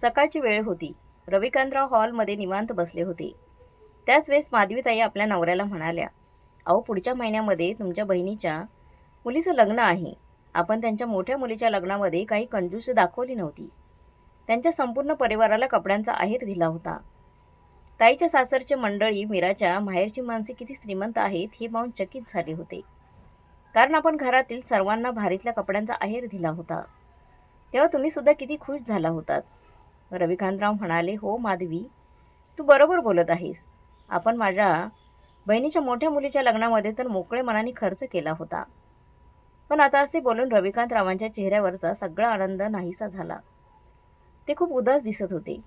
सकाळची वेळ होती. रविकांतराव हॉलमध्ये निवांत बसले होते. त्याच वेळेस माधवीताई आपल्या नवऱ्याला म्हणाल्या अहो पुढच्या महिन्यामध्ये तुमच्या बहिणीच्या मुलीचं लग्न आहे. आपण त्यांच्या मोठ्या मुलीच्या लग्नामध्ये काही कंजूस दाखवली नव्हती. त्यांच्या संपूर्ण परिवाराला कपड्यांचा आहेर दिला होता. ताईच्या सासरचे मंडळी मीराच्या माहेरची माणसे किती श्रीमंत आहेत हे पाहून चकित झाले होते. कारण आपण घरातील सर्वांना भारीतल्या कपड्यांचा आहेर दिला होता. तेव्हा तुम्ही सुद्धा किती खुश झाला होतात. रविकांतराव म्हणाले हो माधवी तू बरोबर बोलत आहेस. आपण माझ्या बहिणीच्या मोठ्या मुलीच्या लग्नामध्ये तर मोकळे मनाने खर्च केला होता. पण आता असे बोलून रविकांतरावांच्या चेहऱ्यावरचा सगळा आनंद नाहीसा झाला. ते खूप उदास दिसत होते.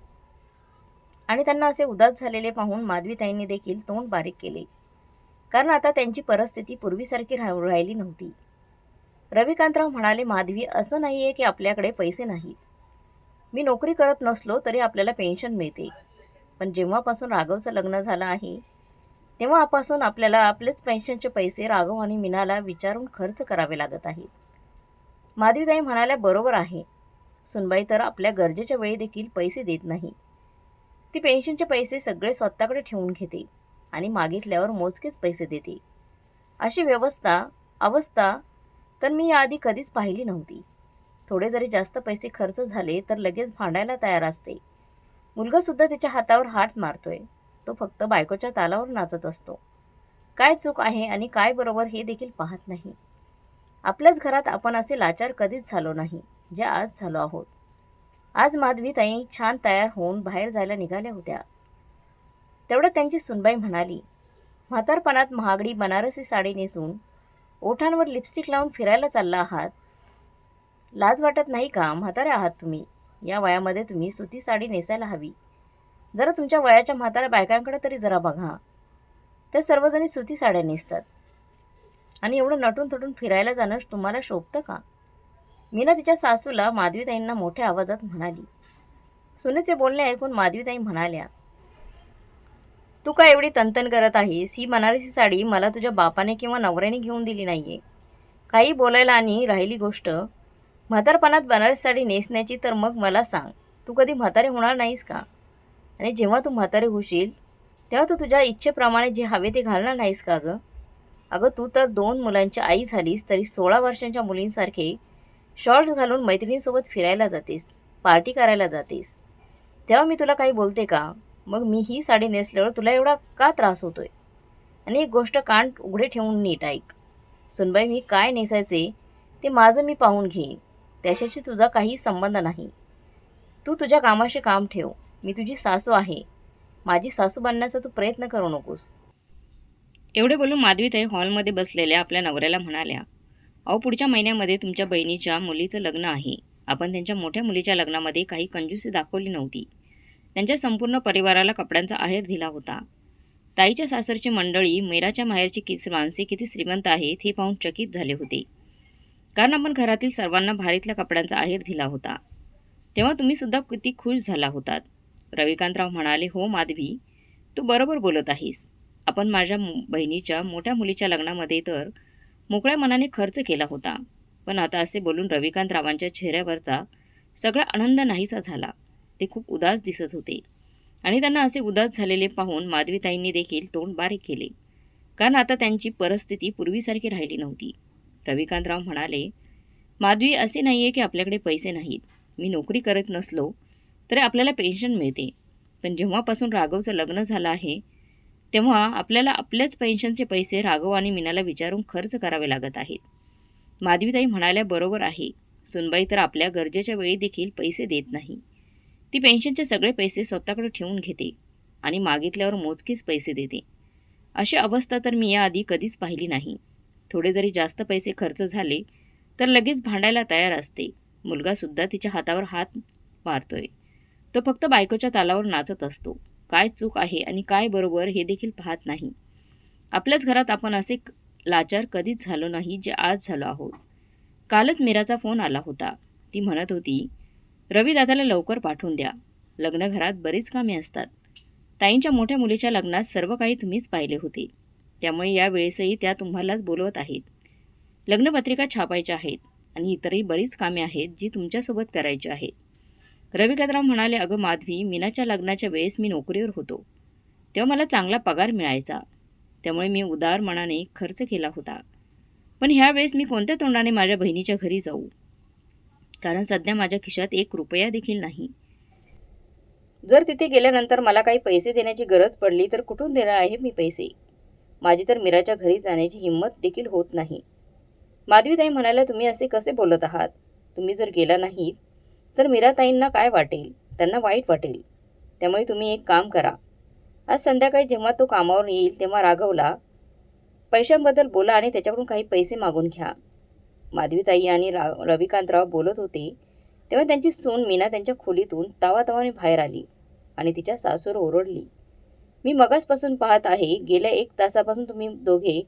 आणि त्यांना असे उदास झालेले पाहून माधवीताईंनी देखील तोंड बारीक केले. कारण आता त्यांची परिस्थिती पूर्वीसारखी राह राहिली नव्हती. रविकांतराव म्हणाले माधवी असं नाही आहे की आपल्याकडे पैसे नाहीत. मी नोकरी करत नसलो तरी आपल्याला पेन्शन मिळते. पण जेव्हापासून राघवचं लग्न झालं आहे तेव्हापासून आपल्याला आपलेच पेन्शनचे पैसे राघव आणि मीनाला विचारून खर्च करावे लागत आहेत. माधवीताई म्हणाल्या बरोबर आहे. सुनबाई तर आपल्या गरजेच्या वेळी देखील पैसे देत नाही. ती पेन्शनचे पैसे सगळे स्वतःकडे ठेवून घेते आणि मागितल्यावर मोजकेच पैसे देते. अशी व्यवस्था अवस्था तर मी याआधी कधीच पाहिली नव्हती. थोडे जरी जास्त पैसे खर्च झाले तर लगेच भांडायला तयार असते. मुलगासुद्धा तिच्या हातावर हात मारतोय. तो फक्त बायकोच्या तालावर नाचत असतो. काय चूक आहे आणि काय बरोबर हे देखील पाहत नाही. आपल्याच घरात आपण असे लाचार कधीच झालो नाही जे आज झालो आहोत. आज माधवी ताई छान तयार होऊन बाहेर जायला निघाल्या होत्या. तेवढं त्यांची सुनबाई म्हणाली म्हातारपणात महागडी बनारसी साडी नेसून ओठांवर लिपस्टिक लावून फिरायला चालला आहात. लाज वाटत नाही का? म्हातारे आहात तुम्ही. या वयामध्ये तुम्ही सुती साडी नेसायला हवी. जरा तुमच्या वयाच्या म्हाताऱ्या बायकांकडे तरी जरा बघा. त्या सर्वजणी सुती साड्या नेसतात. आणि एवढं नटून थटून फिरायला जाणं तुम्हाला शोभतं का? मीना तिच्या सासूला माधवीताईंना मोठ्या आवाजात म्हणाली. सुनेचे बोलणे ऐकून माधवीताई म्हणाल्या तू का एवढी तंतन करत आहेस? ही बनारसी साडी मला तुझ्या बापाने किंवा नवऱ्याने घेऊन दिली नाहीये. काही बोलायला आणि राहिली गोष्ट म्हातारपणात बनारस साडी नेसण्याची तर मग मला सांग. तू कधी म्हातारे होणार नाहीस का? आणि जेव्हा तू म्हातारे होशील तेव्हा तू तुझ्या इच्छेप्रमाणे जे हवे ते घालणार नाहीस का गं? अगं तू तर दोन मुलांची आई झालीस तरी सोळा वर्षांच्या मुलींसारखे शॉर्ट्स घालून मैत्रिणींसोबत फिरायला जातेस पार्टी करायला जातेस. तेव्हा मी तुला काही बोलते का? मग मी ही साडी नेसल्यावर तुला एवढा का त्रास होतोय? आणि एक गोष्ट कान उघडे ठेवून नीट ऐक. सुनबाई मी काय नेसायचे ते माझं मी पाहून घेईन. त्याच्याशी तुझा काही संबंध नाही. तू तुझ्या कामाशी काम ठेव. मी तुझी सासू आहे. माझी सासू बनण्याचा तू प्रयत्न करू नकोस. एवढे बोलून माधवीताई हॉलमध्ये बसलेल्या आपल्या नवऱ्याला म्हणाल्या अहो पुढच्या महिन्यामध्ये तुमच्या बहिणीच्या मुलीचं लग्न आहे. आपण त्यांच्या मोठ्या मुलीच्या लग्नामध्ये काही कंजूसी दाखवली नव्हती. त्यांच्या संपूर्ण परिवाराला कपड्यांचा आहेर दिला होता. ताईच्या सासरची मंडळी मेराच्या माहेरची किस माणसे किती श्रीमंत आहेत हे पाहून चकित झाले होते. कारण आपण घरातील सर्वांना भारीतल्या कपड्यांचा आहेर दिला होता. तेव्हा तुम्ही सुद्धा किती खुश झाला होतात. रविकांतराव म्हणाले हो माधवी तू बरोबर बोलत आहेस. आपण माझ्या बहिणीच्या मोठ्या मुलीच्या लग्नामध्ये तर मोकळ्या मनाने खर्च केला होता. पण आता असे बोलून रविकांतरावांच्या चेहऱ्यावरचा सगळा आनंद नाहीसा झाला. ते खूप उदास दिसत होते. आणि त्यांना असे उदास झालेले पाहून माधवीताईंनी देखील तोंड बारीक केले. कारण आता त्यांची परिस्थिती पूर्वीसारखी राहिली नव्हती. रविकांतराव म्हणाले माधवी असे नाही आहे की आपल्याकडे पैसे नाहीत. मी नोकरी करत नसलो तरी आपल्याला पेन्शन मिळते. पण जेव्हापासून राघवचं लग्न झालं आहे तेव्हा आपल्याला आपल्याच पेन्शनचे पैसे राघव आणि मीनाला विचारून खर्च करावे लागत आहेत. माधवीताई म्हणाल्या बरोबर आहे. सुनबाई तर आपल्या गरजेच्या वेळी देखील पैसे देत नाही. ती पेन्शनचे सगळे पैसे स्वतःकडे ठेवून घेते आणि मागितल्यावर मोजकेच पैसे देते. अशी अवस्था तर मी याआधी कधीच पाहिली नाही. थोडे जरी जास्त पैसे खर्च झाले तर लगेच भांडायला तयार असते. मुलगासुद्धा तिच्या हातावर हात मारतोय. तो फक्त बायकोच्या तालावर नाचत असतो. काय चूक आहे आणि काय बरोबर हे देखील पाहत नाही. आपल्याच घरात आपण असे लाचार कधीच झालो नाही जे आज झालो आहोत. कालच मीराचा फोन आला होता. ती म्हणत होती रवी दादाला लवकर पाठवून द्या. लग्नघरात बरीच कामे असतात. ताईंच्या मोठ्या मुलीच्या लग्नात सर्व काही तुम्हीच पाहिले होते. त्यामुळे या वेळेसही त्या तुम्हालाच बोलवत आहेत. लग्नपत्रिका छापायच्या आहेत आणि इतरही बरीच कामे आहेत जी तुमच्यासोबत करायची आहेत. रविकांतराव म्हणाले अगं माधवी मीनाच्या लग्नाच्या वेळेस मी नोकरीवर होतो. तेव्हा मला चांगला पगार मिळायचा. त्यामुळे मी उदार मनाने खर्च केला होता. पण ह्या वेळेस मी कोणत्या तोंडाने माझ्या बहिणीच्या घरी जाऊ? कारण सध्या माझ्या खिशात एक रुपया देखील नाही. जर तिथे गेल्यानंतर मला काही पैसे देण्याची गरज पडली तर कुठून देणार आहे मी पैसे? माझी तर मीराच्या घरी जाण्याची हिंमत देखील होत नाही. माधवीताई म्हणाल्या तुम्ही असे कसे बोलत आहात? तुम्ही जर गेला नाहीत तर मीराताईंना काय वाटेल? त्यांना वाईट वाटेल. त्यामुळे तुम्ही एक काम करा. आज संध्याकाळी जेव्हा तो कामावर येईल तेव्हा राघवला पैशांबद्दल बोला आणि त्याच्याकडून काही पैसे मागून घ्या. माधवीताई आणि रा रविकांतराव बोलत होते तेव्हा त्यांची सून मीना त्यांच्या खोलीतून तावातावाने बाहेर आली आणि तिच्या सासूर ओरडली. मी मगासपासून पाहत आहे. गेल्या एक तासापासून तुम्ही दोघे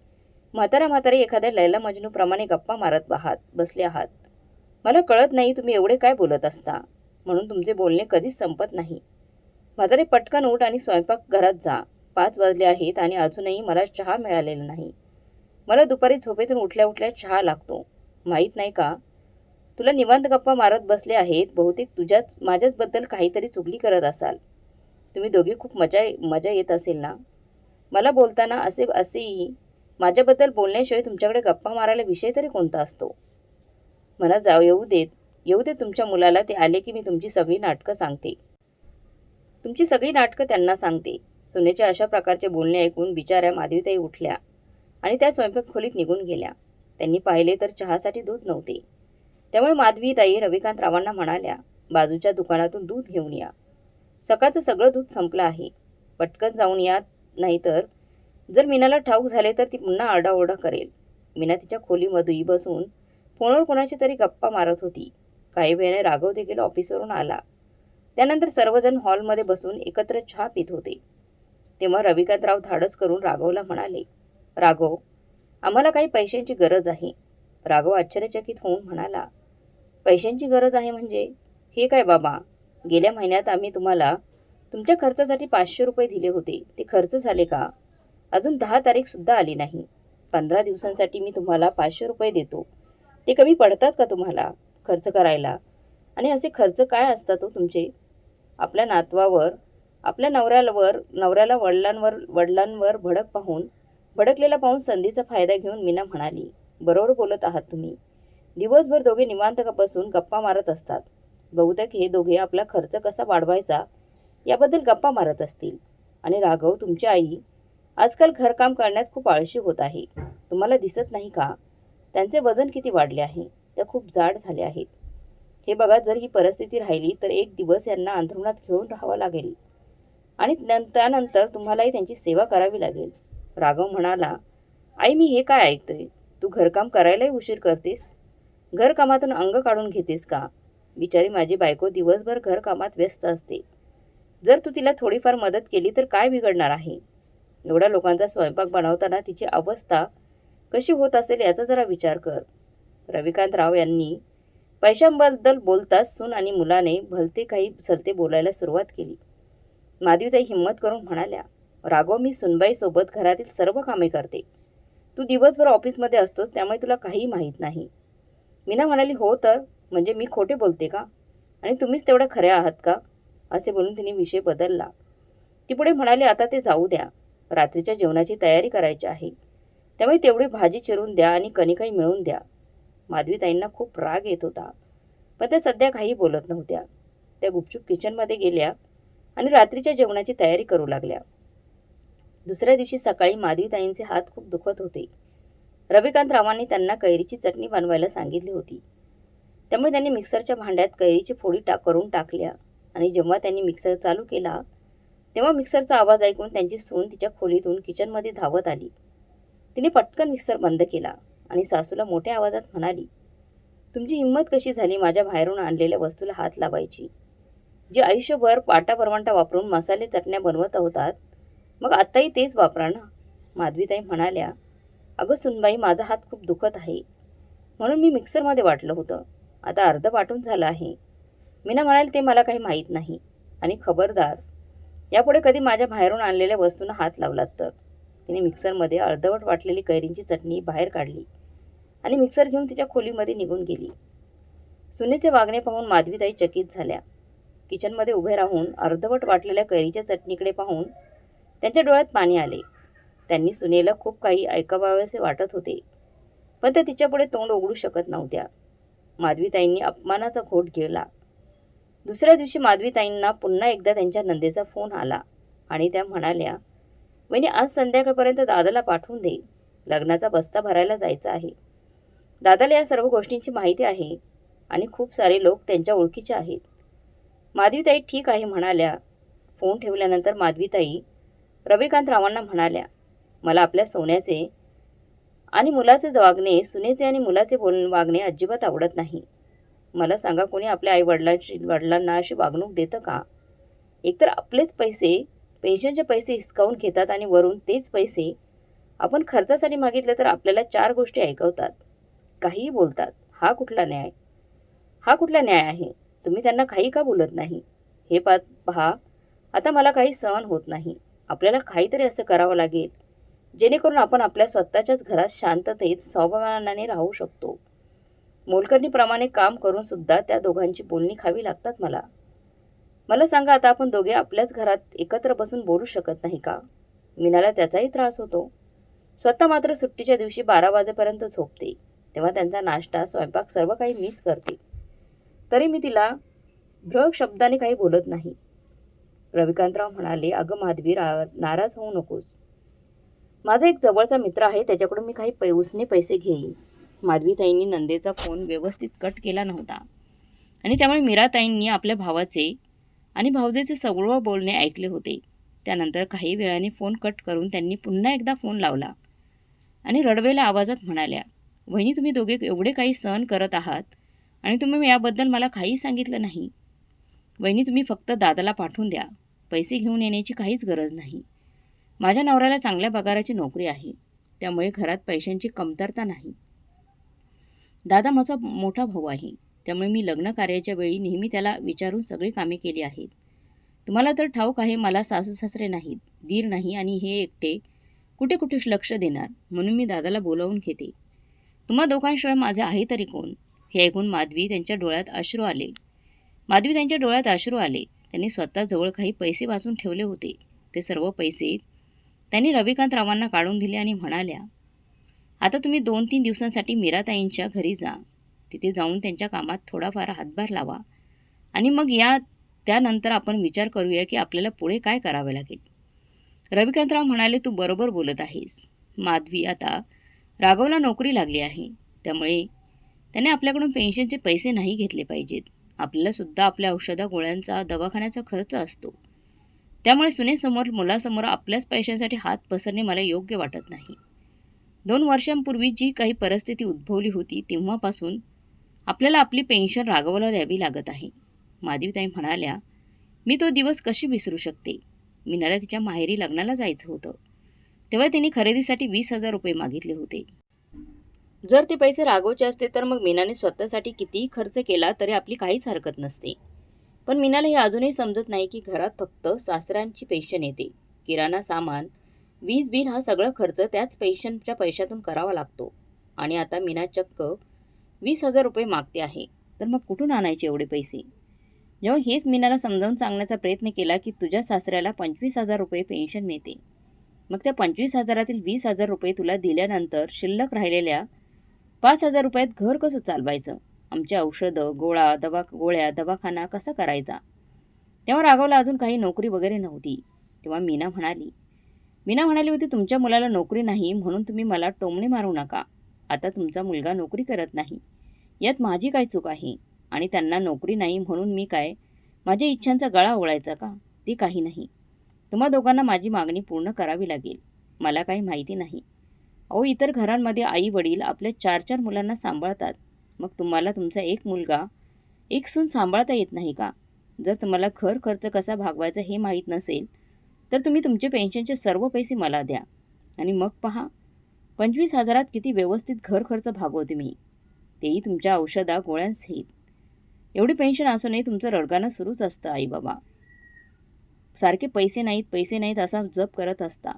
म्हातारा म्हातारी एखाद्या लैला मजनूप्रमाणे गप्पा मारत आहात बसले आहात. मला कळत नाही तुम्ही एवढे काय बोलत असता. म्हणून तुमचे बोलणे कधीच संपत नाही. म्हातारे पटकन उठ आणि स्वयंपाकघरात जा. पाच वाजले आहेत आणि अजूनही मला चहा मिळालेला नाही. मला दुपारी झोपेतून उठल्या उठल्या चहा लागतो. माहीत नाही का? तुला निवांत गप्पा मारत बसले आहेत. बहुतेक तुझ्याच माझ्याचबद्दल काहीतरी चुगली करत असाल. तुम्ही दोघी खूप मजा मजा येत असेल ना? मला बोलताना असे असेही माझ्याबद्दल बोलण्याशिवाय तुमच्याकडे गप्पा मारायला विषय तरी कोणता असतो? मला जाऊ येऊ देत येऊ दे तुमच्या मुलाला ते आले की मी तुमची सगळी नाटकं सांगते. तुमची सगळी नाटकं त्यांना सांगते. सुनेच्या अशा प्रकारचे बोलणे ऐकून बिचाऱ्या माधवीताई उठल्या आणि त्या स्वयंपाक खोलीत निघून गेल्या. त्यांनी पाहिले तर चहासाठी दूध नव्हते. त्यामुळे माधवीताई रविकांत रावांना म्हणाल्या बाजूच्या दुकानातून दूध घेऊन या. सकाळचं सगळं दूध संपलं आहे. पटकन जाऊन या नाहीतर जर मीनाला ठाऊक झाले तर ती पुन्हा आरडाओरडा करेल. मीना तिच्या खोलीमध्ये बसून फोनवर कोणाची तरी गप्पा मारत होती. काही वेळाने राघव देखील ऑफिसवरून आला. त्यानंतर सर्वजण हॉलमध्ये बसून एकत्र चहा पित होते. तेव्हा रविकांतराव धाडस करून राघवला म्हणाले राघव आम्हाला काही पैशांची गरज आहे. राघव आश्चर्यचकित होऊन म्हणाला पैशांची गरज आहे म्हणजे? हे काय बाबा? गेल्या महिन्यात आम्ही तुम्हाला तुमच्या खर्चासाठी पाचशे रुपये दिले होते. ते खर्च झाले का? अजून दहा तारीखसुद्धा आली नाही. पंधरा दिवसांसाठी मी तुम्हाला पाचशे रुपये देतो. ते कमी पडतात का तुम्हाला खर्च करायला? आणि असे खर्च काय असतात हो तुमचे? आपल्या नातवावर आपल्या नवऱ्यावर नवऱ्याला वडिलांवर वडिलांवर भडक पाहून भडकलेला पाहून संधीचा फायदा घेऊन मीना म्हणाली बरोबर बोलत आहात तुम्ही. दिवसभर दोघे निवांत बसून गप्पा मारत असतात. बहुतेक हे दोघे आपला खर्च कसा वाढवायचा याबद्दल गप्पा मारत असतील. आणि राघव तुमची आई आजकाल घरकाम करण्यात खूप आळशी होत आहे. तुम्हाला दिसत नाही का? त्यांचे वजन किती वाढले आहे? त्या खूप जाड झाले आहेत. हे बघा जर ही परिस्थिती राहिली तर एक दिवस यांना अंथरुणात घेऊन राहावं लागेल. आणि त्यानंतर तुम्हालाही त्यांची सेवा करावी लागेल. राघव म्हणाला आई मी हे काय ऐकतोय? तू घरकाम करायलाही उशीर करतेस? घरकामातून अंग काढून घेतेस का? बिचारी माझी बायको दिवसभर घरकामात व्यस्त असते. जर तू तिला थोडीफार मदत केली तर काय बिघडणार आहे? एवढ्या लोकांचा स्वयंपाक बनवताना तिची अवस्था कशी होत असेल याचा जरा विचार कर. रविकांत राव यांनी पैशांबद्दल बोलताच सून आणि मुलाने भलते काही सलते बोलायला सुरुवात केली. माधवीताई हिंमत करून म्हणाल्या राघव मी सुनबाईसोबत घरातील सर्व कामे करते. तू दिवसभर ऑफिसमध्ये असतोस त्यामुळे तुला काही माहीत नाही मीना म्हणाली हो तर? म्हणजे मी खोटे बोलते का? आणि तुम्हीच तेवढ्या खऱ्या आहात का? असे बोलून तिने विषय बदलला. ती पुढे म्हणाली आता ते जाऊ द्या. रात्रीच्या जेवणाची तयारी करायची आहे. त्यामुळे तेवढी भाजी चिरून द्या आणि कणिकाही मिळवून द्या. माधवीताईंना खूप राग येत होता. पण त्या सध्या काही बोलत नव्हत्या. त्या गुपचूप किचनमध्ये गेल्या आणि रात्रीच्या जेवणाची तयारी करू लागल्या. दुसऱ्या दिवशी सकाळी माधवीताईंचे हात खूप दुखत होते. रविकांत रावांनी त्यांना कैरीची चटणी बनवायला सांगितली होती. त्यामुळे त्यांनी मिक्सरच्या भांड्यात कैरीची फोडी टाक करून टाकल्या. आणि जेव्हा त्यांनी मिक्सर चालू केला तेव्हा मिक्सरचा आवाज ऐकून त्यांची सून तिच्या खोलीतून किचनमध्ये धावत आली. तिने पटकन मिक्सर बंद केला आणि सासूला मोठ्या आवाजात म्हणाली तुमची हिंमत कशी झाली माझ्या बाहेरून आणलेल्या वस्तूला हात लावायची? जे आयुष्यभर पाटा परवांटा वापरून मसाले चटण्या बनवत होतात मग आत्ताही तेच वापरा ना? माधवीताई म्हणाल्या अगं सुनबाई माझा हात खूप दुखत आहे. म्हणून मी मिक्सरमध्ये वाटलं होतं. आता अर्ध वाटून झालं आहे. मीना म्हणाल ते मला काही माहीत नाही. आणि खबरदार यापुढे कधी माझ्या बाहेरून आणलेल्या वस्तूंना हात लावलात तर? तिने मिक्सरमध्ये अर्धवट वाटलेली कैरींची चटणी बाहेर काढली आणि मिक्सर घेऊन तिच्या खोलीमध्ये निघून गेली. सुनेचे वागणे पाहून माधवीताई चकित झाल्या. किचनमध्ये उभे राहून अर्धवट वाटलेल्या कैरीच्या चटणीकडे पाहून त्यांच्या डोळ्यात पाणी आले. त्यांनी सुनेला खूप काही ऐकावावेसे वाटत होते पण त्या तिच्यापुढे तोंड उघडू शकत नव्हत्या. माधवीताईंनी अपमानाचा घोट गिळला दुसऱ्या दिवशी माधवीताईंना पुन्हा एकदा त्यांच्या नंदेचा फोन आला आणि त्या म्हणाल्या वहिनी आज संध्याकाळपर्यंत दादाला पाठवून दे. लग्नाचा बस्ता भरायला जायचा आहे. दादाला या सर्व गोष्टींची माहिती आहे आणि खूप सारे लोक त्यांच्या ओळखीचे आहेत. माधवीताई ठीक आहे म्हणाल्या. फोन ठेवल्यानंतर माधवीताई रविकांत रावांना म्हणाल्या मला आपल्या सोन्याचे आणि मुलाचे वागणे सुनेचे आणि मुलाचे बोल वागणे अजिबात आवडत नाही. मला सांगा कोणी आपल्या आई वडिलांची वडिलांना अशी वागणूक देतं का? एकतर आपलेच पैसे पेन्शनचे पैसे हिसकावून घेतात आणि वरून तेच पैसे आपण खर्चासाठी मागितलं तर आपल्याला चार गोष्टी ऐकवतात. काहीही बोलतात. हा कुठला न्याय? हा कुठला न्याय आहे? तुम्ही त्यांना काही का बोलत नाही? हे पा पहा. आता मला काही सहन होत नाही. आपल्याला काहीतरी असं करावं लागेल. जेणेकरून आपण आपल्या स्वतःच्याच घरात शांततेत स्वाभिमानाने राहू शकतो. मोलकरणीप्रमाणे काम करून सुद्धा त्या दोघांची बोलणी खावी लागतात मला. मला सांगा आता आपण दोघे आपल्याच घरात एकत्र बसून बोलू शकत नाही का? मीनाला त्याचाही त्रास होतो. स्वतः मात्र सुट्टीच्या दिवशी बारा वाजेपर्यंत झोपते. तेव्हा त्यांचा नाश्ता स्वयंपाक सर्व काही मीच करते. तरी मी तिला भ्र शब्दाने काही बोलत नाही. रविकांतराव म्हणाले अगं माधवी रा नाराज होऊ नकोस. माझा एक जवळचा मित्र आहे त्याच्याकडून मी काही पैसने पैसे घेईन. माधवीताईंनी नंदेचा फोन व्यवस्थित कट केला नव्हता. आणि त्यामुळे मीराताईंनी आपल्या भावाचे आणि भाऊजेचे सगळं बोलणे ऐकले होते. त्यानंतर काही वेळाने फोन कट करून त्यांनी पुन्हा एकदा फोन लावला आणि रडवेला आवाजात म्हणाल्या वहिनी तुम्ही दोघे एवढे काही सहन करत आहात आणि तुम्ही याबद्दल मला काही सांगितलं नाही. वहिनी तुम्ही फक्त दादाला पाठवून द्या. पैसे घेऊन येण्याची काहीच गरज नाही. माझ्या नवऱ्याला चांगल्या पगाराची नोकरी आहे. त्यामुळे घरात पैशांची कमतरता नाही. दादा माझा मोठा भाऊ आहे. त्यामुळे मी लग्न कार्याच्या वेळी नेहमी त्याला विचारून सगळी कामे केली आहेत. तुम्हाला तर ठाऊक आहे मला सासू सासरे नाहीत दीर नाही आणि हे एकटे कुठे कुठे लक्ष देणार? म्हणून मी दादाला बोलावून घेते. तुम्हा दोघांशिवाय माझे आहे तरी कोण? हे ऐकून माधवी त्यांच्या डोळ्यात अश्रू आले. माधवी त्यांच्या डोळ्यात अश्रू आले. त्यांनी स्वतःजवळ काही पैसे वाचून ठेवले होते. ते सर्व पैसे त्यांनी रविकांतरावांना काढून दिले आणि म्हणाल्या आता तुम्ही दोन तीन दिवसांसाठी मीराताईंच्या घरी जा. तिथे जाऊन त्यांच्या कामात थोडाफार हातभार लावा. आणि मग या त्यानंतर आपण विचार करूया की आपल्याला पुढे काय करावे लागेल. रविकांतराव म्हणाले तू बरोबर बोलत आहेस. माधवी आता राघवला नोकरी लागली आहे. त्यामुळे त्याने आपल्याकडून पेन्शनचे पैसे नाही घेतले पाहिजेत. आपल्यालासुद्धा आपल्या औषधा गोळ्यांचा दवाखान्याचा खर्च असतो. त्यामुळे सुनेसमोर मुलासमोर आपल्याच पैशांसाठी हात पसरणे मला योग्य वाटत नाही. दोन वर्षांपूर्वी जी काही परिस्थिती उद्भवली होती तेव्हापासून आपल्याला आपली पेन्शन रागवायला द्यावी लागत आहे. माधवीताई म्हणाल्या मी तो दिवस कशी विसरू शकते? मीनाला तिच्या माहेरी लग्नाला जायचं होतं. तेव्हा तिने खरेदीसाठी वीस हजार रुपये मागितले होते. जर ते पैसे रागवचे असते तर मग मीनाने स्वतःसाठी कितीही खर्च केला तरी आपली काहीच हरकत नसते. पण मीनाला हे अजूनही समजत नाही की घरात फक्त सासऱ्यांची पेन्शन येते. किराणा सामान वीज बिल हा सगळा खर्च त्याच पेन्शनच्या पैशातून करावा लागतो. आणि आता मीना चक्क वीस हजार रुपये मागते आहे. तर मग कुठून आणायचे एवढे पैसे? जेव्हा हेच मीनाला समजावून सांगण्याचा प्रयत्न केला की तुझ्या सासऱ्याला पंचवीस हजार रुपये पेन्शन मिळते. मग त्या पंचवीस हजारातील वीस हजार रुपये तुला दिल्यानंतर शिल्लक राहिलेल्या पाच हजार रुपयात घर कसं चालवायचं? आमचे औषधं गोळा दवा गोळ्या दवाखाना कसा करायचा? तेव्हा राघवला अजून काही नोकरी वगैरे नव्हती. तेव्हा मीना म्हणाली मीना म्हणाली होती तुमच्या मुलाला नोकरी नाही म्हणून तुम्ही मला टोमणे मारू नका. आता तुमचा मुलगा नोकरी करत नाही. यात माझी काय चूक आहे? आणि त्यांना नोकरी नाही म्हणून मी काय? माझ्या इच्छांचा गळा ओळायचा का? ती काही नाही. तुम्हा दोघांना माझी मागणी पूर्ण करावी लागेल. मला काही माहिती नाही. अहो इतर घरांमध्ये आई वडील आपल्या चार चार मुलांना सांभाळतात. मग तुम्हाला तुमचा एक मुलगा एक सून सांभाळता येत नाही का? जर तुम्हाला घर खर्च कसा भागवायचा हे माहीत नसेल तर तुम्ही तुमचे पेन्शनचे सर्व पैसे मला द्या. आणि मग पहा पंचवीस हजारात किती व्यवस्थित घर खर्च भागवते मी. तेही तुमच्या औषधा गोळ्यांसहित एवढी पेन्शन असूनही तुमचं रडगाणं सुरूच असतं आई बाबा सारखे पैसे नाहीत पैसे नाहीत असा जप करत असता.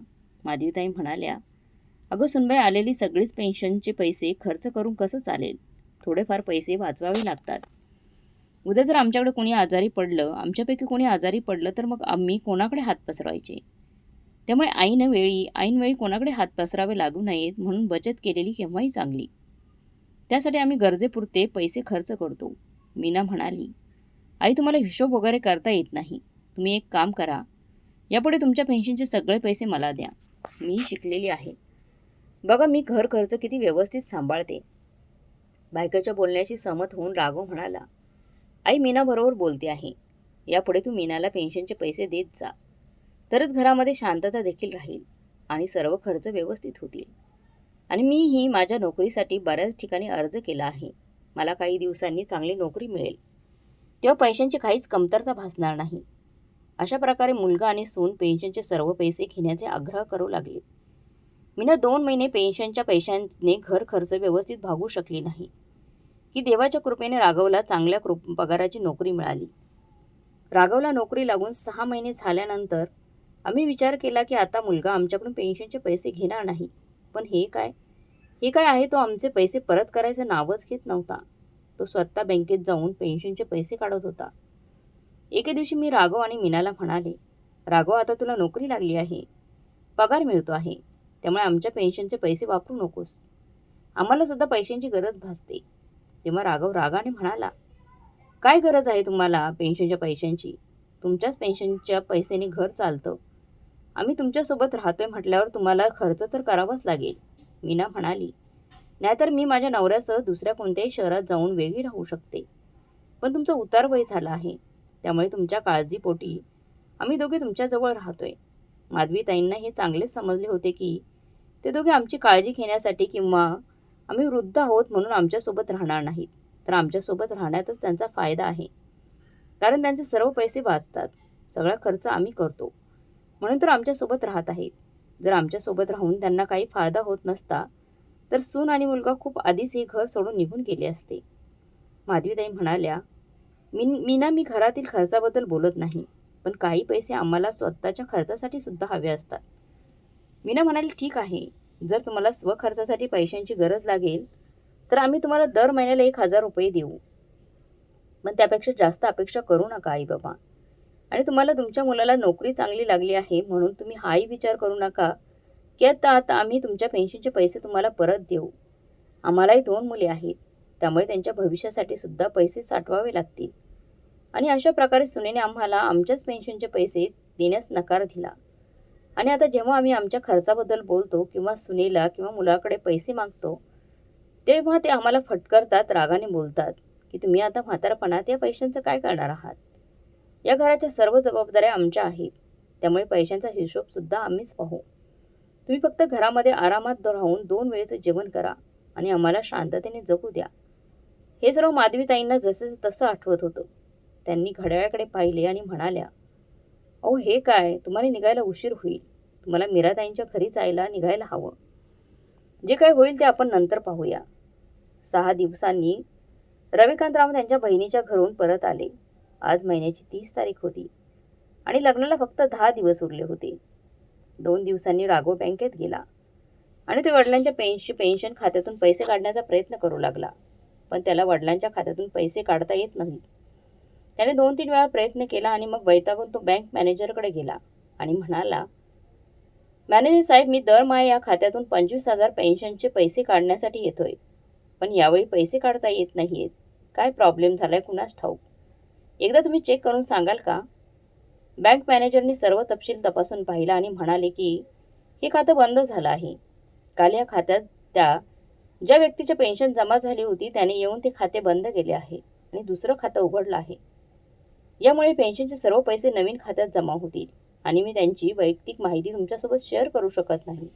माधवीताई म्हणाल्या अगं सुनबाई आलेली सगळीच पेन्शनचे पैसे खर्च करून कसं चालेल? थोडेफार पैसे वाचवावे लागतात. उद्या जर आमच्याकडे कोणी आजारी पडलं आमच्यापैकी कोणी आजारी पडलं तर मग आम्ही कोणाकडे हात पसरवायचे? त्यामुळे ऐन वेळी ऐनवेळी कोणाकडे हात पसरावे लागू नयेत म्हणून बचत केलेली केव्हाही चांगली. त्यासाठी आम्ही गरजेपुरते पैसे खर्च करतो मीना म्हणाली. आई तुम्हाला हिशोब वगैरे करता येत नाही. तुम्ही एक काम करा. यापुढे तुमच्या पेन्शनचे सगळे पैसे मला द्या. मी शिकलेली आहे. बघा मी घर खर्च किती व्यवस्थित सांभाळते. बायकाच्या बोलण्याशी सहमत होऊन राघव म्हणाला आई मीना बरोबर बोलते आहे. यापुढे तू मीनाला पेन्शनचे पैसे देत जा. तरच घरामध्ये शांतता देखील राहील आणि सर्व खर्च व्यवस्थित होतील. आणि मीही माझ्या नोकरीसाठी बऱ्याच ठिकाणी अर्ज केला आहे. मला काही दिवसांनी चांगली नोकरी मिळेल. तेव्हा पैशांची काहीच कमतरता भासणार नाही. अशा प्रकारे मुलगा आणि सून पेन्शनचे सर्व पैसे घेण्याचे आग्रह करू लागले. मीना दोन महिने पेन्शनच्या पैशांने घर खर्च व्यवस्थित भागू शकली नाही. की देवाच्या कृपेने राघवला चांगल्या कृप पगाराची नोकरी मिळाली. राघवला नोकरी लागून सहा महिने झाल्यानंतर आम्ही विचार केला की आता मुलगा आमच्याकडून पेन्शनचे पैसे घेणार नाही. पण हे काय? हे काय आहे? तो आमचे पैसे परत करायचं नावच घेत नव्हता. तो स्वतः बँकेत जाऊन पेन्शनचे पैसे काढत होता. एके दिवशी मी राघव आणि मीनाला म्हणाले राघव आता तुला नोकरी लागली आहे. पगार मिळतो आहे. त्यामुळे आमच्या पेन्शनचे पैसे वापरू नकोस. आम्हाला सुद्धा पैशांची गरज भासते. तेव्हा राघव रागाने म्हणाला काय गरज आहे तुम्हाला पेन्शनच्या पैशांची? तुमच्याच पेन्शनच्या पैशाने घर चालतं. आम्ही तुमच्यासोबत राहतोय म्हटल्यावर तुम्हाला खर्च तर करावाच लागेल. मीना म्हणाली नाहीतर मी माझ्या नवऱ्यासह दुसऱ्या कोणत्याही शहरात जाऊन वेगळी राहू शकते. पण तुमचा उतार वय झाला आहे. त्यामुळे तुमच्या काळजीपोटी आम्ही दोघे तुमच्याजवळ राहतोय. माधवीताईंना हे चांगलेच समजले होते की ते दोघे आमची काळजी घेण्यासाठी किंवा आम्ही वृद्ध आहोत म्हणून आमच्यासोबत राहणार नाहीत. तर आमच्यासोबत राहण्यातच त्यांचा फायदा आहे. कारण त्यांचे सर्व पैसे वाचतात. सगळा खर्च आम्ही करतो. म्हणून तर आमच्यासोबत राहत आहेत. जर आमच्यासोबत राहून त्यांना काही फायदा होत नसता तर सून आणि मुलगा खूप आधीच हे घर सोडून निघून गेले असते. माधवीताई म्हणाल्या मी मीना मी घरातील खर्चाबद्दल बोलत नाही पण काही पैसे आम्हाला स्वतःच्या खर्चासाठी सुद्धा हवे असतात. मीना म्हणाली ठीक आहे. जर तुम्हाला स्वखर्चासाठी पैशांची गरज लागेल तर आम्ही तुम्हाला दर महिन्याला एक हजार रुपये देऊ. पण त्यापेक्षा जास्त अपेक्षा करू नका आई बाबा. आणि तुम्हाला तुमच्या मुलाला नोकरी चांगली लागली आहे म्हणून तुम्ही हाही विचार करू नका की आता आता आम्ही तुमच्या पेन्शनचे पैसे तुम्हाला परत देऊ. आम्हालाही दोन मुले आहेत. त्यामुळे त्यांच्या भविष्यासाठी सुद्धा पैसे साठवावे लागतील. आणि अशा प्रकारे सुनेने आम्हाला आमच्याच पेन्शनचे पैसे देण्यास नकार दिला. आणि आता जेव्हा आम्ही आमच्या खर्चाबद्दल बोलतो किंवा सुनेला किंवा मुलाकडे पैसे मागतो तेव्हा ते आम्हाला फटकरतात रागाने बोलतात की तुम्ही आता म्हातारपणात या पैशांचं काय करणार आहात? या घराच्या सर्व जबाबदाऱ्या आमच्या आहेत. त्यामुळे पैशांचा हिशोबसुद्धा आम्हीच पाहू. तुम्ही फक्त घरामध्ये आरामात राहून दोन वेळेचं जेवण करा आणि आम्हाला शांततेने जगू द्या. हे सर्व माधवीताईंना जसे तसं आठवत होतं त्यांनी घड्याळाकडे पाहिले आणि म्हणाल्या अहो हे काय? तुम्हाला निघायला उशीर होईल. तुम्हाला मीराताईंच्या घरी जायला निघायला हवं. जे काय होईल ते आपण नंतर पाहूया. सहा दिवसांनी रविकांतराव त्यांच्या बहिणीच्या घरून परत आले. आज महिन्याची तीस तारीख होती आणि लग्नाला फक्त दहा दिवस उरले होते. दोन दिवसांनी राघव बँकेत गेला आणि ते वडिलांच्या पेन्श पेन्शन खात्यातून पैसे काढण्याचा प्रयत्न करू लागला. पण त्याला वडिलांच्या खात्यातून पैसे काढता येत नाहीत त्याने दोन तीन वेळा प्रयत्न केला आणि मग वैतागून तो बँक मॅनेजरकडे गेला आणि म्हणाला मॅनेजर साहेब मी दरमहा या खात्यातून पंचवीस हजार पेन्शनचे पैसे काढण्यासाठी येतोय पण यावेळी पैसे काढता येत नाहीयेत. काय प्रॉब्लेम झालाय कुणास ठाऊक? एकदा तुम्ही चेक करून सांगाल का? बँक मॅनेजरने सर्व तपशील तपासून पाहिला आणि म्हणाले की हे खातं बंद झालं आहे. काल या खात्यात त्या ज्या व्यक्तीचे पेन्शन जमा झाली होती त्याने येऊन ते खाते बंद केले आहे आणि दुसरं खातं उघडलं आहे. यामुळे पेन्शनचे सर्व पैसे नवीन खात्यात जमा होतील आणि मी त्यांची वैयक्तिक माहिती तुमच्यासोबत शेअर करू शकत नाही.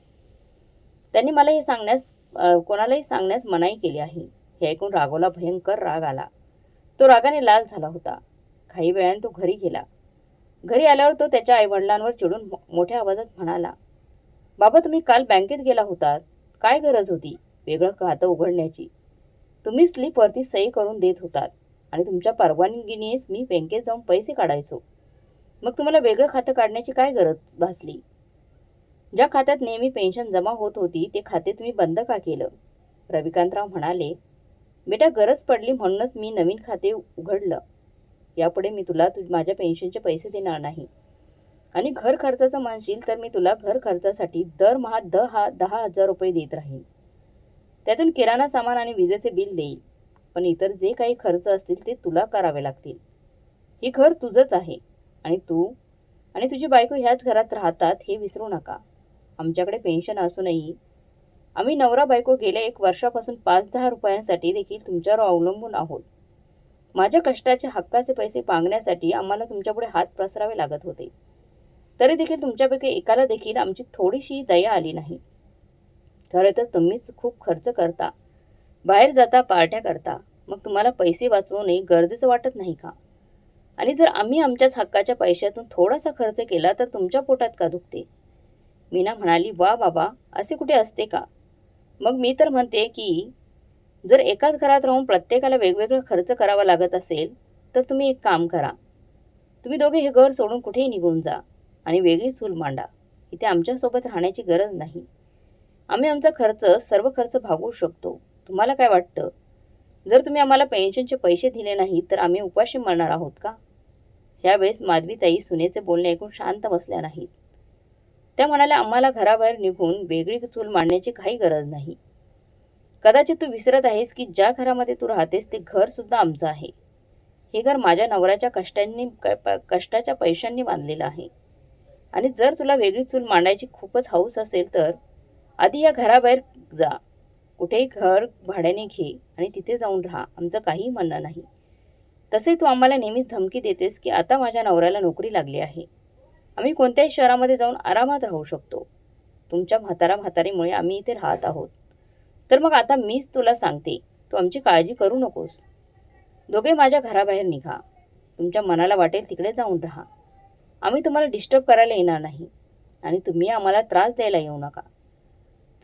त्यांनी मला हे सांगण्यास कोणालाही सांगण्यास मनाई केली आहे. हे ऐकून राघवला भयंकर राग आला. तो रागाने लाल झाला होता. काही वेळाने तो घरी गेला. घरी आल्यावर तो त्याच्या आईवडिलांवर चिडून मोठ्या आवाजात म्हणाला बाबा तुम्ही काल बँकेत गेला होतात काय गरज होती? वेगळं खातं उघडण्याची. तुम्ही स्लिपवरती सही करून देत होतात. आणि तुमच्या परवानगीनेच मी बँकेत जाऊन पैसे काढायचो. मग तुम्हाला वेगळं खातं काढण्याची काय गरज भासली? ज्या खात्यात नेहमी पेन्शन जमा होत होती ते खाते तुम्ही बंद का केलं? रविकांतराव म्हणाले बेटा गरज पडली म्हणूनच मी नवीन खाते उघडलं. यापुढे मी तुला तु माझ्या पेन्शनचे पैसे देणार नाही. आणि घर खर्चाचं म्हणशील तर मी तुला घर खर्चासाठी दरमहा दहा दहा हजार रुपये देत राहीन. त्यातून किराणा सामान आणि विजेचे बिल देईल. पण इतर जे काही खर्च असतील ते तुला करावे लागतील. हे घर तुझंच आहे. आणि तू आणि तुझी बायको ह्याच घरात राहतात हे विसरू नका. आमच्याकडे पेन्शन असूनही आम्ही नवरा बायको गेल्या एक वर्षापासून पाच दहा रुपयांसाठी देखील तुमच्यावर अवलंबून आहोत. माझ्या कष्टाच्या हक्काचे पैसे पांगण्यासाठी आम्हाला तुमच्यापुढे हात पसरावे लागत होते. तरी देखील तुमच्यापैकी एकाला देखील आमची थोडीशी दया आली नाही. खरं तर तुम्हीच खूप खर्च करता. बाहेर जाता पार्ट्या करता. मग तुम्हाला पैसे वाचवणे गरजेचं वाटत नाही का? आणि जर आम्ही आमच्याच हक्काच्या पैशातून थोडासा खर्च केला तर तुमच्या पोटात का दुखते? मीना म्हणाली वा बाबा असे कुठे असते का? मग मी तर म्हणते की जर एकाच घरात राहून प्रत्येकाला वेगवेगळा खर्च करावा लागत असेल तर तुम्ही एक काम करा. तुम्ही दोघे हे घर सोडून कुठेही निघून जा आणि वेगळी चूल मांडा. इथे आमच्यासोबत राहण्याची गरज नाही. आम्ही आमचा खर्च सर्व खर्च भागवू शकतो. तुम्हाला काय वाटतं? जर तुम्ही आम्हाला पेन्शनचे पैसे दिले नाही तर आम्ही उपाशी मरणार आहोत का? ह्यावेळेस माधवीताई सुनेचे बोलणे ऐकून शांत बसल्या नाहीत. त्या म्हणाल्या आम्हाला घराबाहेर निघून वेगळी चूल मांडण्याची काही गरज नाही. कदाचित तू विसरत आहेस की ज्या घरामध्ये तू राहतेस ते घरसुद्धा आमचं आहे. हे घर माझ्या नवऱ्याच्या कष्टांनी क- प- कष्टाच्या पैशांनी बांधलेलं आहे. आणि जर तुला वेगळी चूल मांडायची खूपच हौस असेल तर आधी या घराबाहेर जा. कुठेही घर भाड्याने घे आणि तिथे जाऊन राहा. आमचं काहीही म्हणणं नाही. तसे तू आम्हाला नेहमीच धमकी देतेस की आता माझ्या नवऱ्याला नोकरी लागली आहे. आम्ही कोणत्याही शहरामध्ये जाऊन आरामात राहू शकतो. तुमच्या म्हातारा म्हातारीमुळे आम्ही इथे राहत आहोत. तर मग आता मीच तुला सांगते. तू आमची काळजी करू नकोस. दोघे माझ्या घराबाहेर निघा. तुमच्या मनाला वाटेल तिकडे जाऊन राहा. आम्ही तुम्हाला डिस्टर्ब करायला येणार नाही. आणि तुम्ही आम्हाला त्रास द्यायला येऊ नका.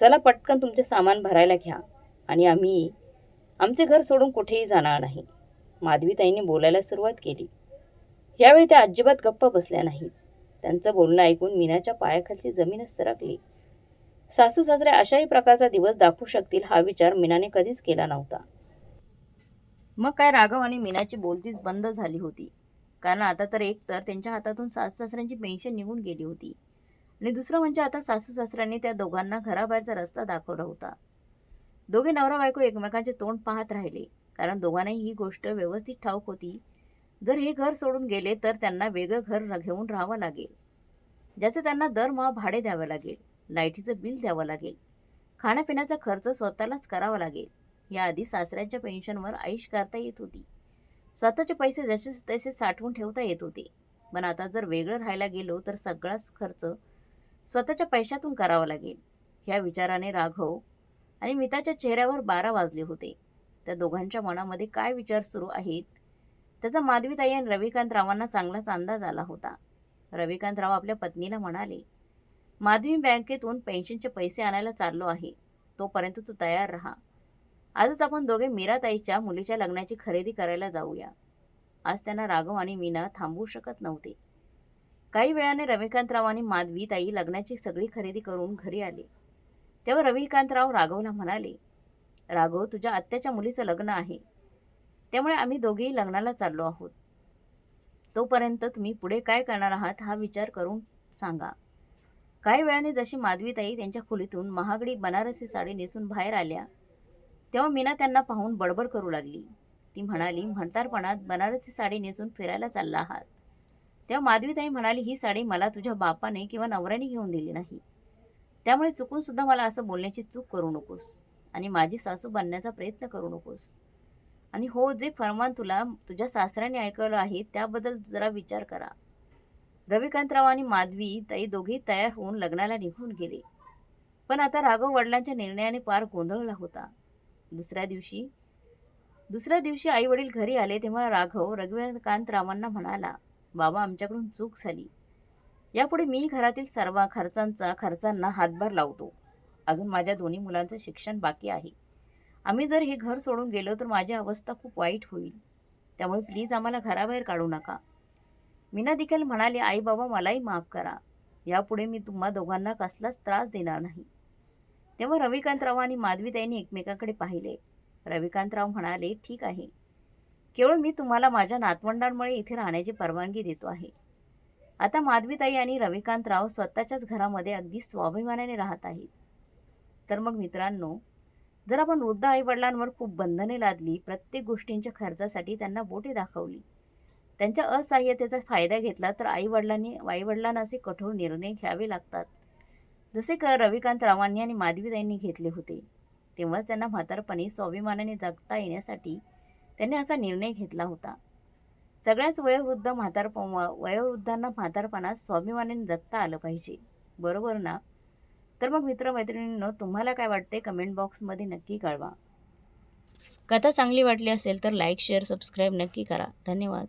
चला पटकन तुमचे सामान भरायला घ्या आणि आम्ही आमचे घर सोडून कुठेही जाणार नाही. माधवीताईंनी बोलायला सुरुवात केली. यावेळी त्या अजिबात गप्प बसल्या नाहीत. त्यांचं बोलणं ऐकून मीनाच्या पायाखालची जमीनच सरकली. सासू सासरे अशाही प्रकारचा दिवस दाखवू शकतील हा विचार मीनाने कधीच केला नव्हता. मग काय राघव आणि मीनाची बोलतीच बंद झाली होती. कारण आता तर एक तर त्यांच्या हातातून सासू सासऱ्यांची पेन्शन निघून गेली होती. आणि दुसरं म्हणजे आता सासू सासऱ्यांनी त्या दोघांना घराबाहेरचा रस्ता दाखवला होता. दोघे नवरा बायको एकमेकांचे तोंड पाहत राहिले. कारण दोघांनाही ही गोष्ट व्यवस्थित ठाऊक होती. जर हे घर सोडून गेले तर त्यांना वेगळं घर घेऊन राहावं लागेल. ज्याचे त्यांना दरमहा भाडे द्यावं लागेल. लाईटीचं बिल द्यावं लागेल. खाण्यापिण्याचा खर्च स्वतःलाच करावा लागेल. याआधी सासऱ्यांच्या पेन्शनवर आईश करता येत होती. स्वतःचे पैसे जसे तसे साठवून ठेवता येत होते. पण आता जर वेगळं राहायला गेलो तर सगळाच खर्च स्वतःच्या पैशातून करावं लागेल. ह्या विचाराने राघव आणि मिताच्या चेहऱ्यावर बारा वाजले होते. त्या दोघांच्या मनामध्ये काय विचार सुरू आहेत? त्याचा माधवीताई आणि रविकांत रावांना चांगलाच अंदाज आला होता. रविकांत राव आपल्या पत्नीला म्हणाले माधवी बँकेतून पेन्शनचे पैसे आणायला चाललो आहे. तोपर्यंत तू तयार राहा. आजच आपण दोघे मीराताईच्या मुलीच्या लग्नाची खरेदी करायला जाऊया. आज त्यांना राघव आणि मीना थांबवू शकत नव्हते. काही वेळाने रविकांतराव आणि माधवी ताई लग्नाची सगळी खरेदी करून घरी आले. तेव्हा रविकांतराव राघवला म्हणाले राघव तुझ्या आत्याच्या मुलीचं लग्न आहे. त्यामुळे आम्ही दोघेही लग्नाला चाललो आहोत. तोपर्यंत तुम्ही पुढे काय करणार आहात हा विचार करून सांगा काही वेळाने जशी माधवीताई त्यांच्या खोलीतून महागडी बनारसी साडी नेसून बाहेर आल्या तेव्हा मीना त्यांना पाहून बडबड करू लागली. ती म्हणाली म्हणतारपणात बनारसी साडी नेसून फिरायला चालला आहात. तेव्हा माधवीताई म्हणाली ही साडी मला तुझ्या बापाने किंवा नवऱ्याने घेऊन दिली नाही. त्यामुळे चुकून सुद्धा मला असं बोलण्याची चूक करू नकोस आणि माझी सासू बनण्याचा प्रयत्न करू नकोस. आणि हो जे फरमान तुला तुझ्या सासऱ्याने ऐकवलं आहे त्याबद्दल जरा विचार करा. रविकांतराव आणि माधवी ताई दोघी तयार होऊन लग्नाला निघून गेले. पण आता राघव वडिलांच्या निर्णयाने पार गोंधळला होता. दुसऱ्या दिवशी दुसऱ्या दिवशी आई वडील घरी आले तेव्हा राघव रविकांतरावांना म्हणाला बाबा आमच्याकडून चूक झाली. यापुढे मी घरातील सर्व खर्चांचा खर्चांना हातभार लावतो. अजून माझ्या दोन्ही मुलांचं शिक्षण बाकी आहे. आम्ही जर हे घर सोडून गेलो तर माझी अवस्था खूप वाईट होईल. त्यामुळे प्लीज आम्हाला घराबाहेर काढू नका. मीना देखील म्हणाले आई बाबा मलाही माफ करा. यापुढे मी तुम्हा दोघांना कसलाच त्रास देणार नाही. तेव्हा रविकांतराव आणि माधवीताईंनी एकमेकांकडे पाहिले. रविकांतराव म्हणाले ठीक आहे. केवळ मी तुम्हाला माझ्या नातवंडांमुळे इथे राहण्याची परवानगी देतो आहे. आता माधवीताई आणि रविकांतराव स्वतःच्याच घरामध्ये अगदी स्वाभिमानाने राहत आहेत. तर मग मित्रांनो जर आपण वृद्ध आईवडिलांवर खूप बंधने लादली प्रत्येक गोष्टींच्या खर्चासाठी त्यांना बोटे दाखवली त्यांच्या असहाय्यतेचा फायदा घेतला तर आईवडिलांनी आईवडिलांना असे कठोर निर्णय घ्यावे लागतात. जसे क रविकांतरावांनी आणि माधवीताईंनी घेतले होते तेव्हाच त्यांना म्हातारपणी स्वाभिमानाने जगता येण्यासाठी त्यांनी असा निर्णय घेतला होता. सगळ्याच वयोवृद्ध म्हातार वयोवृद्धांना म्हातारपणात स्वाभिमानाने जगता आलं पाहिजे. बरोबर ना? तर मग मित्रमैत्रिणींनो तुम्हाला काय वाटते? कमेंट बॉक्समध्ये नक्की कळवा. कथा चांगली वाटली असेल तर लाईक शेअर सबस्क्राईब नक्की करा. धन्यवाद.